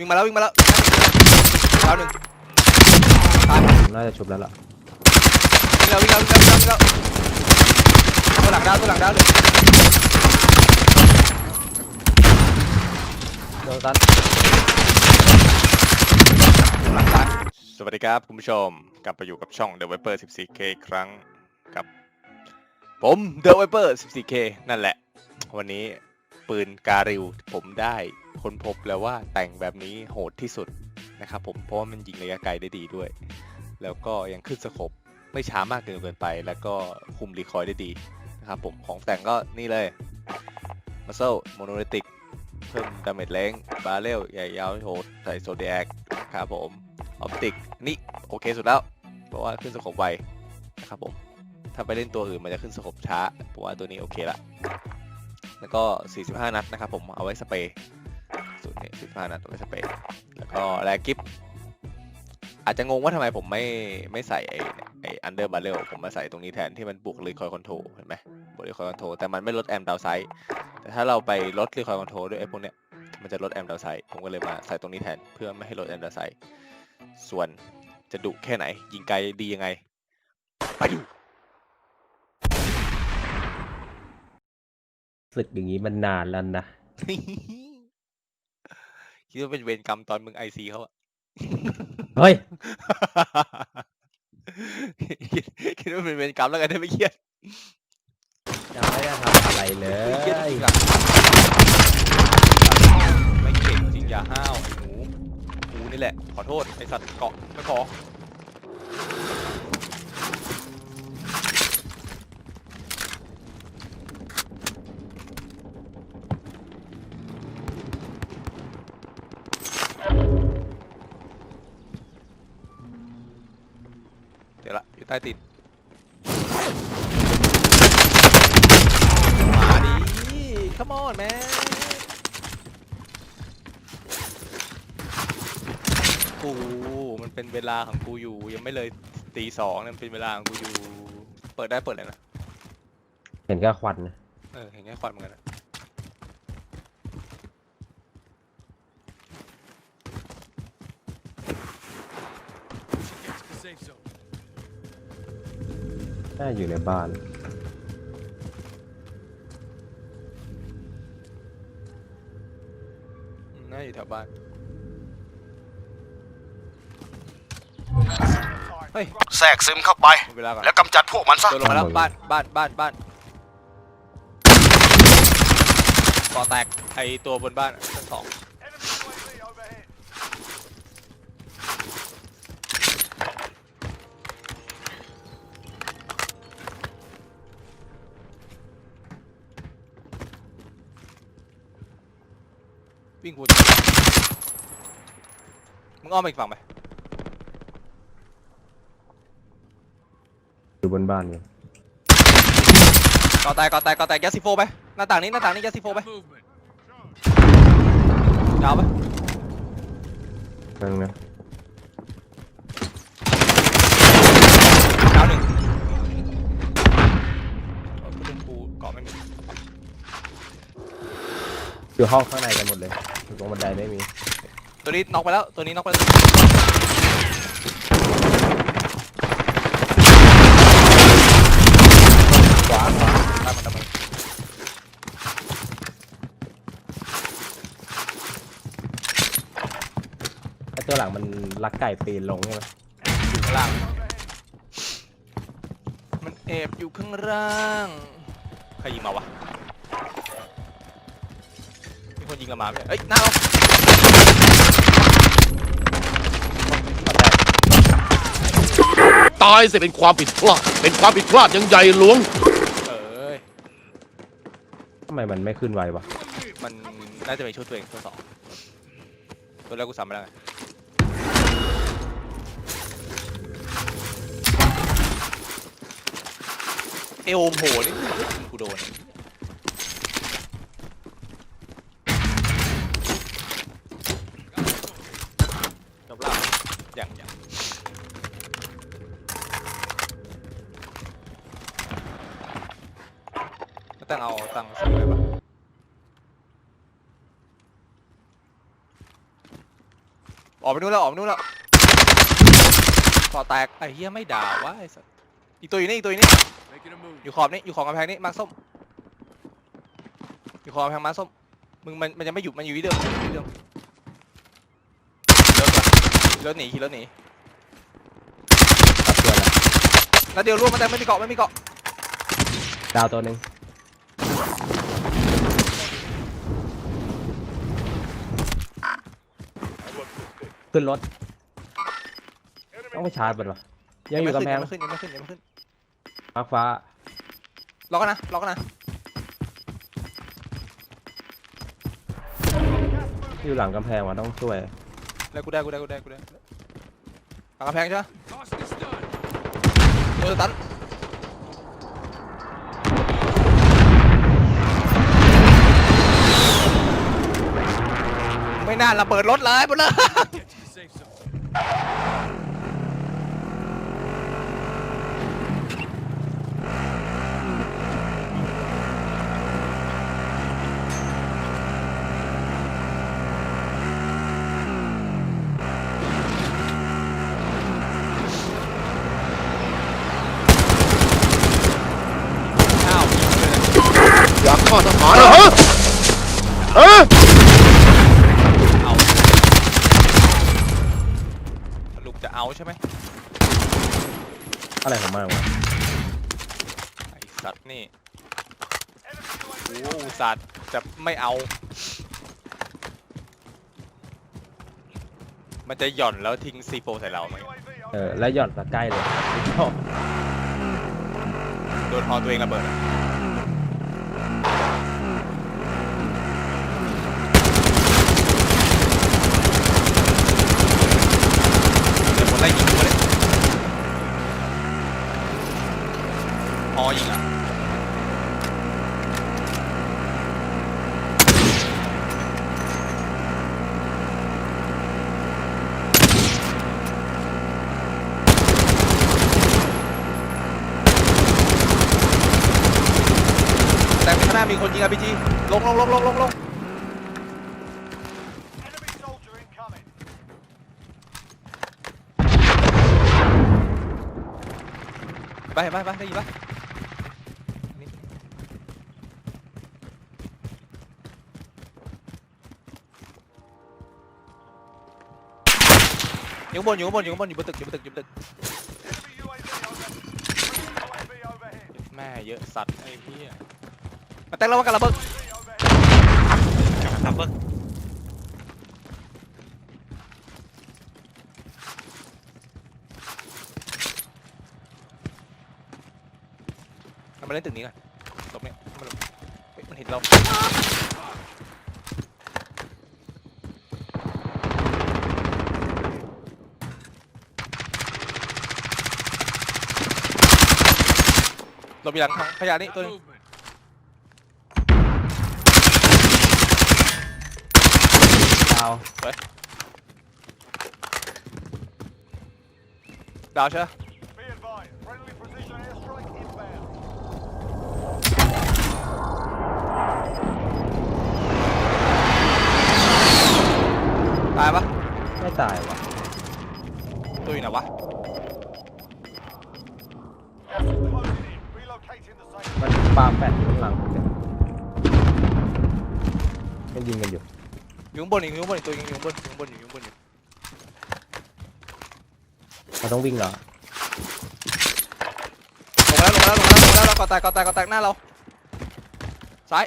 วิ่งมาแล้ววิ่งมาแล้วดาวหนึ่งตายน่าจะชุบแล้วล่ะวิ่งแล้ววิ่งแล้ววิ่งแล้ววิ่งแล้วตัวหลังดาวตัวหลังดาวเลยโดนตัดตัวหลังตายสวัสดีครับคุณผู้ชมกลับมาอยู่กับช่อง The Viper 14K อีกครั้งกับ ผม The Viper 14K นั่นแหละ วันนี้ปืนการิวผมได้ ค้นพบแล้วว่าแต่งแบบนี้โหดที่สุดนะครับผมเพราะว่ามันยิงระยะไกลได้ดีด้วย แล้วก็ยังขึ้นสโคปไม่ช้ามากเกินไป แล้วก็คุมรีคอยได้ดีนะครับผมของแต่งก็นี่เลยมาโซโมโนลิติกเพิ่มดาเมจแรงบาเรลใหญ่ยาวโหดใส่โซเดียกครับผมออปติกนี่โอเคสุดแล้ว เพราะว่าขึ้นสโคปไวนะครับผมถ้าไปเล่นตัวอื่นมันจะขึ้นสโคปช้าเพราะว่าตัวนี้โอเคละแล้วก็ 45 นัดนะครับผมเอาไว้สเปรย์ สูตรนี้45นัดไว้สเปรย์แล้วก็แลกิฟอาจจะงงว่าทำไมผมไม่ไม่ใส่ไอ้ไอ้อันเดอร์บาร์เรลผมมาใส่ตรงนี้แทนที่มันบุกรีคอยคอนโทรเห็นไหมบุกรีคอยคอนโทรแต่มันไม่ลดแอมดาวไซด์แต่ถ้าเราไปลดรีคอยคอนโทรด้วยไอ้พวกเนี้ยมันจะลดแอมดาวไซด์ผมก็เลยมาใส่ตรงนี้แทนเพื่อไม่ให้ลดแอมดาวไซด์ส่วนจะดุแค่ไหน ยิงไกลดียังไง ไปดูศึกอย่างนี้มันนานแล้วนะ คิดว่าเป็นเวรกรรมตอนมึงไอซีเขาอะ เฮ้ย คิดคิดว่าเป็นเวรกรรมแล้วกันได้ไม่เครียดยังไม่ได้ทำอะไรเลไม่เครียดจย ริงๆอะไม่เก่งจริงอย่าห้าวไอ้หมูหมูนี่แหละ ขอโทษไอสัตว์เกาะไม่ขอ ใต้ตินมาดิ come on man กูมันเป็นเวลาของกูอยู่ ยังไม่เลยตีสองนั่นเป็นเวลาของกูอยู่ เปิดได้เปิดเลยนะ เห็นแค่ควันนะเออ เห็นแค่ควันเหมือนกันนะ น่าอยู่ในบ้านอืมน่าอยู่แถวบ้าน เฮ้ยแทรกซึมเข้าไป หมดเวลาก่อนแล้วกำจัดพวกมันซะ โดนลงมาแล้วบ้านบ้านบ้านบ้านก่อแตกไอตัวบนบ้านชั้นสอง วิ่งกูมึงอ้อมไปอีกฝั่งไปอยู่บนบ้านอยู่ก่อแตกก่อแตกก่อแตกยัดซีโฟไปหน้าต่างนี้หน้าต่างนี้ยัดซีโฟไปดาวไปนั่งนะดาวหนึ่งเออคุณกูเกาะไม่มีอยู่ห้องข้างในกันหมดเลย อยู่ตรงบันไดไม่มีตัวนี้น็อกไปแล้ว ตัวนี้น็อกไปแล้วขวาขวาตามมันตามมันไอตัวหลังมันลักไก่ปีนลงใช่ไหมอยู่ข้างล่าง มันแอบอยู่ข้างล่าง ใครยิงมาวะ ยิงเรามาไหมเอ้ยหน้าเราตายสิเป็นความผิดพลาด เป็นความผิดพลาดอยังใหญ่หลวง เอ้ยทำไมมันไม่ขึ้นไววะมันน่าจะเป็นชุดตัวเองตัวสองตัวแรกกูซ้ำไปแล้วไงเอวโผล่นี่กูโดน จบแล้วอย่างอย่างแล้วตั้งเอาตังค์ซื้อไว้ปะ ออกไปนู่นแล้วออกไปนู่นแล้วต่อแตกไอ้เหี้ยไม่ด่าวะไอ้สัสอีกตัวอยู่นี่อีกตัวอยู่นี่อยู่ขอบนี่อยู่ขอบกำแพงนี่มาร์คส้มอยู่ขอบกำแพงมาร์คส้มมึงมันมันยังไม่หยุดมันอยู่ที่เดิมอยู่ที่เดิมขี่รถก่อนขี่รถหนีขี่รถหนีตัดตัวแล้วแล้วเดี๋ยวร่วงมาแต่ไม่มีเกาะไม่มีเกาะดาวตัวหนึ่ง ขึ้นรถ ต้องไปชาร์จมันวะยังอยู่กำแพงยังไม่ขึ้นยังไม่ขึ้นยังไม่ขึ้นมาร์คฟ้าล็อกกันนะล็อกกันนะอยู่หลังกำแพงวะต้องช่วยได้กูได้กูได้กูได้กูได้หลังกำแพงใช่ไหมโดนสตันไม่น่าระเบิดรถเลยหมดเลย อ้าวอยากฆ่าทหารเหรอฮะฮะ เอาสรุปจะเอา ใช่ไหมอะไรของมันวะไอสัตว์นี่โอ้อุตสัตว์จะไม่เอา มันจะหย่อนแล้วทิ้งซีโฟใส่เราไหมเออแล้วหย่อนสะใกล้เลยชอบโดนฮอตัวเองระเบิดอะเดี๋ยวคนไล่ยิงกูเลยฮอยิงอะ แต่ ข้างหน้ามีคนยิง RPG ลงลงลงลงลงลงไปไปไปได้ยินปะนี่อยู่ข้างบนอยู่ข้างบนอยู่ข้างบนอยู่บนตึกอยู่บนตึกอยู่บนตึกแม่เยอะสัตว์ไอ้เหี้ยมา แต่งแล้วว่ากันระเบิดครับเบิกเรามาเล่นตึกนี้ก่อนตบเนี่ยมันหลบเฮ้ยมันเห็นเราหลบอยู่หลังถังขยะนี่ตัวหนึง ดาวดาวใช่ไหมตายปะไม่ตายวะตัวอยู่ไหนวะมันปาแฟดอยู่ข้างหลังผมเนี่ยยังยิงกันอยู่ อยู่ข้างบนอีกอยู่ข้างบนอีกตัวยิงอยู่ข้างบนอยู่ข้างบนอยู่ข้างบนอยู่เราต้องวิ่งเหรอลงมาแล้วลงมาแล้วลงมาแล้วลงมาแล้วก่อแตกก่อแตกก่อแตกหน้าเราซ้าย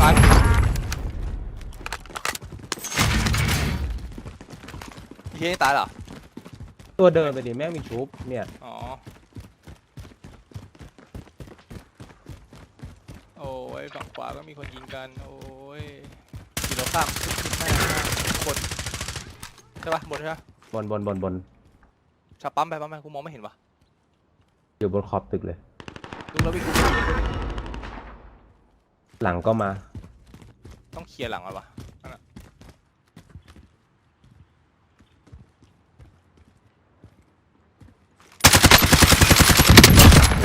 ซ้ายเฮ้ยตายเหรอตัวเดินไปดิแม่งมีชุบเนี่ยอ๋อโอ้ยฝั่งขวาก็มีคนยิงกันโอ้ย ขี่รถข้ามขึ้นขึ้นหน้าหน้าบนใช่ปะบนใช่ปะบนบนบนบนชับปั๊มไปปั๊มไปกูมองไม่เห็นวะอยู่บนขอบตึกเลย ดูแล้ววิ่งกูหลังก็มาต้องเคลียร์หลังก่อนวะนั่นน่ะ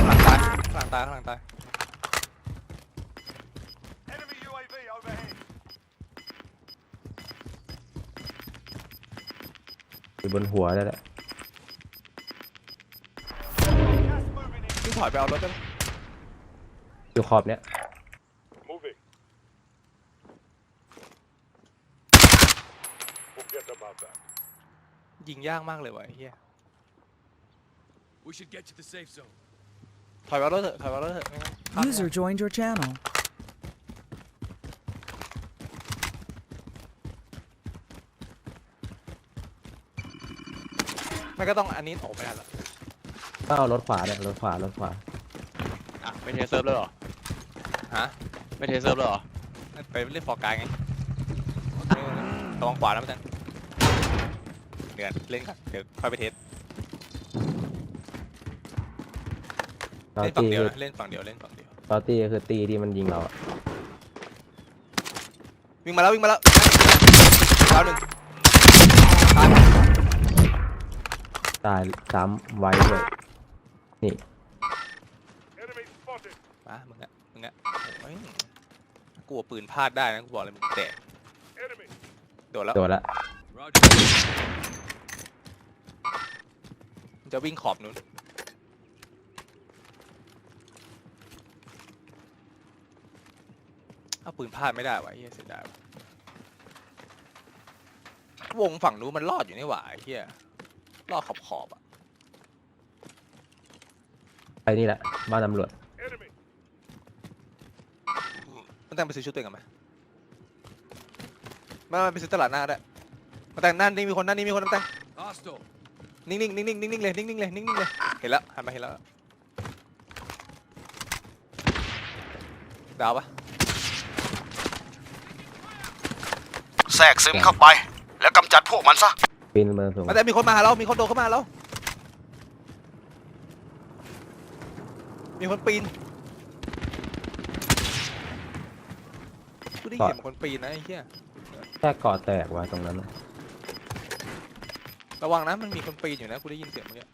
หลังตายหลังตายหลังตาย บนหัวนั่นแหละพี่ถอยไปเอารถได้ไหมอยู่ขอบเนี้ย Moving. Forget about that. ยิงยากมากเลยวะไอ้เฮีย We should get to the safe zone ถอยไปเอารถเถอะถอยไปเอารถเถอะไม่งั้นพลาด User joined your channel. ไม่ก็ต้องอันนี้โอ้ไม่ได้ละก็เอารถขวาเนี่ยรถขวารถขวาอะไม่เทสเซิร์ฟเลยเหรอฮะไม่เทสเซิร์ฟเลยเหรอไปเล่นฟอร์กายไงระวังขวานะพี่ตันเดี๋ยวเล่นกันเดี๋ยวค่อยไปเทสตอเล่นฝั่งตี้เดียวคือนะเล่นฝั่งเดียวเล่นฝั่งเดียวตอตี้คือตีที่มันยิงเราอะวิ่งมาแล้ววิ่งมาแล้วดาวหนึ่งตาย ตายซ้ำไว้ด้วยนี่ Enemy spotted. มามึงอะมึงอะโอ้ยกลัวปืนพลาดได้นะกูบอกเลยมึงแตก Enemy. โดนแล้วโดนละ Roger มันจะวิ่งขอบนู้นเอาปืนพลาดไม่ได้วะไอ้เฮียเสียดายวะวงฝั่งนู้นมันรอดอยู่นี่หว่าไอ้เฮีย รอดขอบขอบๆอะไปนี่แหละบ้านตำรวจ Enemy. มันแต่งไปซื้อชุดตัวเองกันไหมมามาไปซื้อตลาดหน้าได้มาแต่งหน้านี่มีคนหน้านี่มีคนมาแต่ง Hostile นิ่งๆนิ่งๆนิ่งๆเลยนิ่งๆเลยนิ่งๆเลยเห็นแล้วหันมาเห็นแล้วดาวปะแทรกซึมเข้าไป แล้วกำจัดพวกมันซะ ปีนเมืองสูงมาแต่มีคนมาหาเรา มีคนโดดเข้ามาหาเรามีคนปีนกูได้ยินเสียงคนปีนนะไอ้เหี้ย แค่เกาะแตกว่ะตรงนั้นน่ะระวังนะมันมีคนปีนอยู่นะกูได้ยินเสียงเมื่อกี้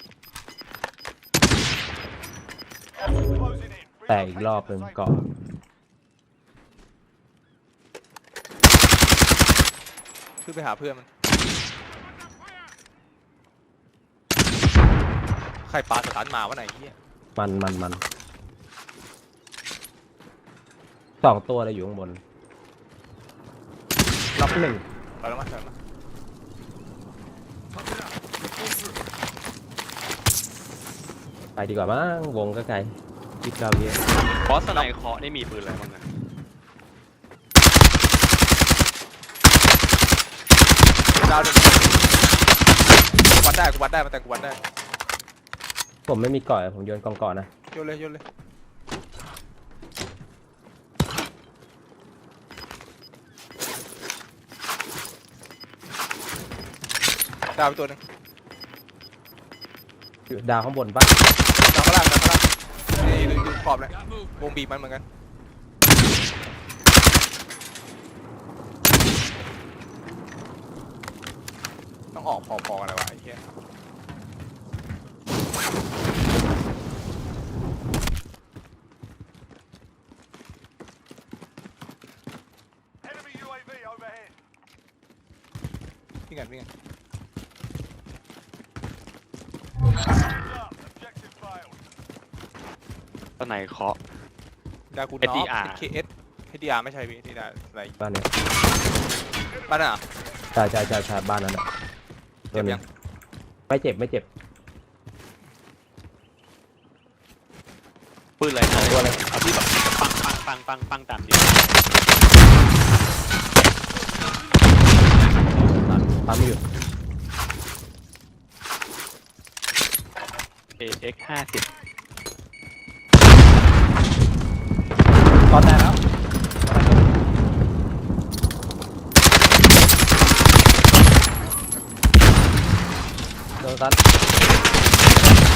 Closing in. แตกอีกรอบหนึ่งเกาะขึ้นไปหาเพื่อนมัน ใครปาสตันมาวะไหนไอ้เหี้ยมันมันมันสองตัวเลยอยู่ข้างบนรับหนึ่งไปแล้วมั้ยไปแล้วมั้ย Pump it up Pull through ไปดีกว่ามั้งวงก็ไกลคิดเราเยอะบอสสไนเคาะนี่มีปืนอะไรบ้างนะดาวหนึ่งวัดได้กูวัดได้มาแต่กูวัดได้ ผมไม่มีเกาะผมโยนกองเกาะนะโยนเลยโยนเลยดาวไปตัวหนึงอยู่ดาวข้างบนปะดาวข้างล่างดาวข้างล่างนี่ดูดูขอบเลย Got move วงบีบมันเหมือนกันต้องออกพอๆกันเลยวะไอ้เหี้ย Enemy UAV overhead. พี่กันพี่กัน Up. Objective failed. สไนเคาะ ดากูนอฟ SDR KS HDR ไม่ใช่พี่ HDR อะไรบ้านเนี้ยบ้านน่ะใช่ใช่ใช่ใช่บ้านนั้นอะเจ็บตัวหนึ่ยังไม่เจ็บไม่เจ็บปืนอะไรนะตัวอะไรเอาที่แบบปังปังปังปังปังตามดิปั๊มไม่อยู่ AX ห้าสิบ ตอนแรกแล้วโดนซัด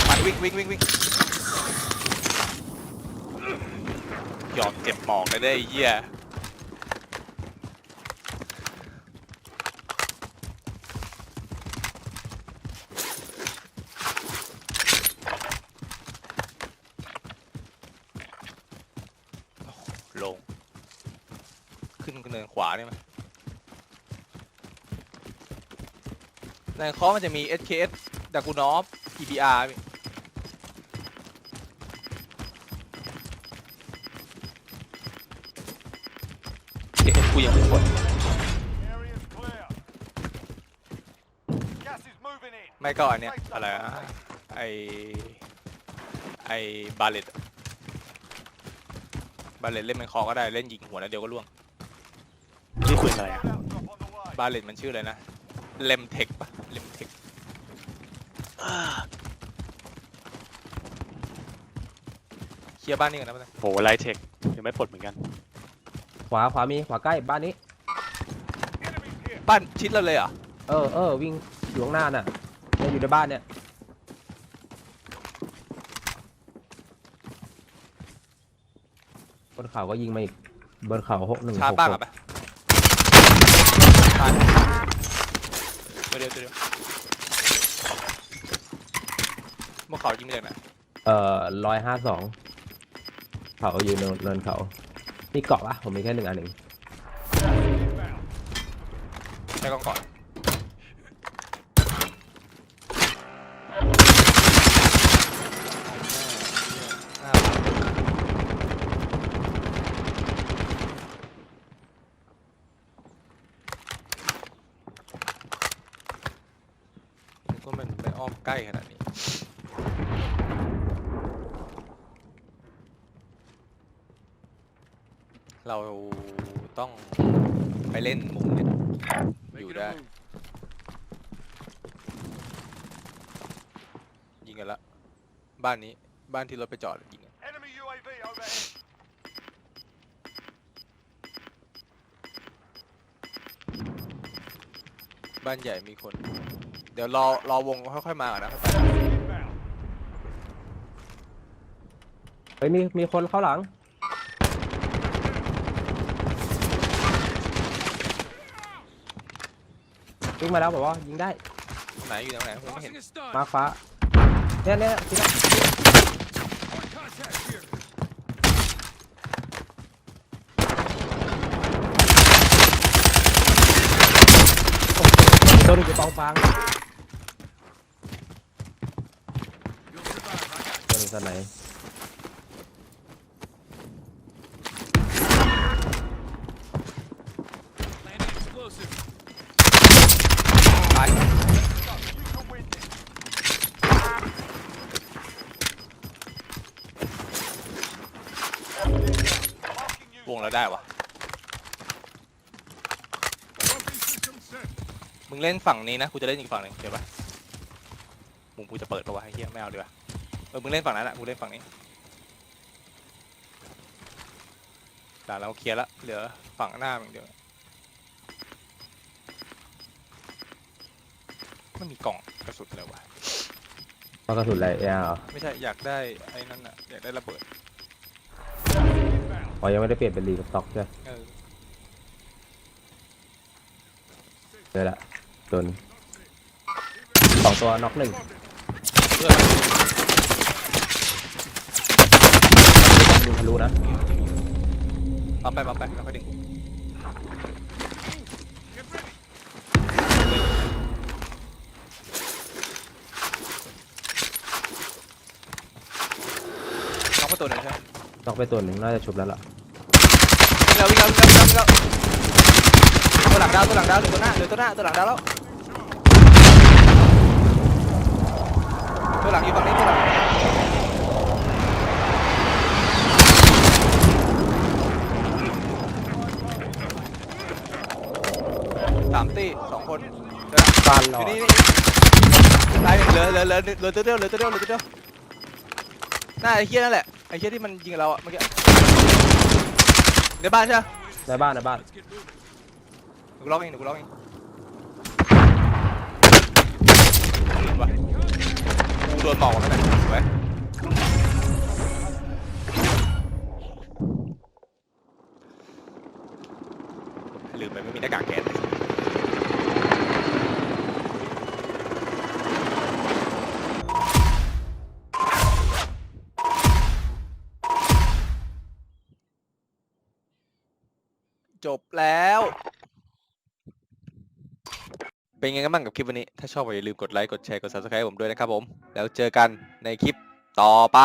มันวิ่งวิ่งวิ่งวิ่งยอมเจ็บหมอกเลยได้ไอ้เหี้ยโอ้โหลง ขึ้นเนินขวานี่มั้ย ในคอมันจะมี SKS ดากูนอฟ EBR พี่เอ๊ะกูยังไม่กด Area's clear. Gas is moving in. ไม่ก็อันเนี้ยอะไรอะไอไอบาเลตบาเลตเล่นเป็นคอก็ได้เล่นยิงหัวแล้วเดียวก็ล่วง นี่ปืนอะไรอะ Loadout drop on the way. บาเลตมันชื่ออะไรนะเลมเทคปะเลมเทค เคลียร์บ้านนี้กันนะเพื่อนโหไลเทคยังไม่ปลดเหมือนกันขวาขวามีขวาใกล้บ้านนี้ Enemies here. บ้านชิดเราเลยเหรอะเออเออวิ่งอยู่ข้างหน้าน่ะเนี่ยอยู่ในบ้านเนี่ยบนเขาก็ยิงมาอีกบนเขาหกหนึ่งชาร์หจกบ้างหอะกปะตายตัวเดียวตัวเดียวเมื่อเขายิงมาจากไหนเอ่อร้อยห้าสอง เขาอยู่เนินเนินเขามีเกาะปะผมมีแค่หนึ่งอันเอง Inbound. ใช้กล้องก่อนน่ารักนึกว่ามันไม่อ้อมใกล้ขนาดนี้ เรา ต้องไปเล่นมุมเนี่ยอยู่ได้ ยิงกันละ บ้านนี้บ้านที่รถไปจอดยิงกัน Enemy UAV overhead. บ้านใหญ่มีคน เดี๋ยวรอรอวงค่อยๆมาก่อนนะค่อยไป Inbound. เฮ้ยมีมีคนเข้าหลัง วิ่งมาแล้วบอกว่ายิงได้ไหนอยู่ตรงไหนผมไม่เห็น มาร์คฟ้าเนี่ยเนี่ยที่นั่หนึงอยู่ตองฟางตัวหนึงตัวไหน ตาย You can win this. วงเรา ได้วะมึงเล่นฝั่งนี้นะกูจะเล่นอีกฝั่งหนึ่งเดี๋ยวปะมุมกูจะเปิดปะวะไอ้เหี้ยไม่เอาดีกว่าเออมึงเล่นฝั่งนั้นอะกูเล่นฝั่งนี้ด่านเราเคลียร์ละเหลือฝั่งหน้ามึงเดียวมันมีกล่องกระสุนเลยวะเอากระสุนอะไรเออไม่ใช่อยากได้ไอ้นั่นอะอยากได้ระเบิด Inbound. อ๋อยังไม่ได้เปลี่ยนเป็นรีสต็อกใช่ไหมเออเจอละตัวหนึงสองตัวน็อกหนึ่งเพื่อนยิงทะลุนะปั๊มไปปั๊มไปแล้วค่อยดึงน้องไปตัวหนึ่งใช่ไหม น็อกไปตัวหนึ่งน่าจะชุบแล้วล่ะวิ่ง แล้ววิ่งแล้ววิ่งแล้ววิ่งแล้วตัวหลังดาวตัวหลังดาวเหลือตัวหน้าเหลือตัวหน้าตัวหลังดาวแล้วตัวหลังอยู่ฝั่งนี้ตัวหลังสามตีสองคนเดี๋ยวนะฟานรออยู่นี่นี่ตายเหลือเหลือเหลือเหลือตัวเดียวเหลือตัวเดียวเหลือตัวเดียวน่าไอ้เหี้ยนั่นแหละไอ้เหี้ยที่มันยิงเราอะเมื่อกี้ ในบ้านใช่ไหมในบ้านในบ้านกูล็อกเองเดี๋ยวกูล็อกเองเห็นปะกูโดนหมอกแล้วนะไว้ย เป็นไงกันบ้างกับคลิปวันนี้ ถ้าชอบอย่าลืมกดไลค์ กดแชร์ กด subscribe ผมด้วยนะครับผม แล้วเจอกันในคลิปต่อไป